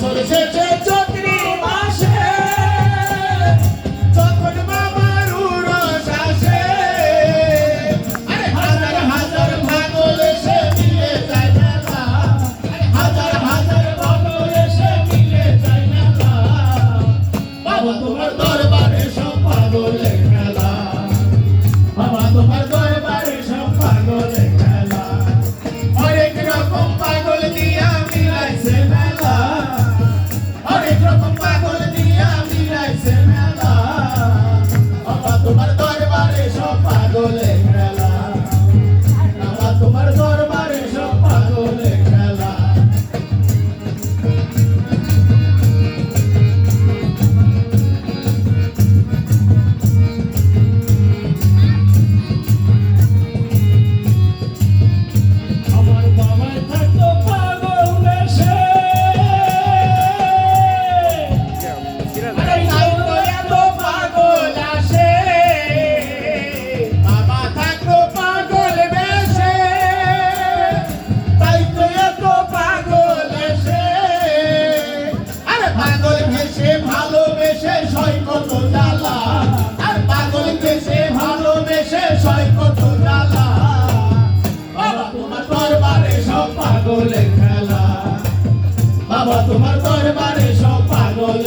Vamos a. বাবা তোমার দরবারে সব পাগল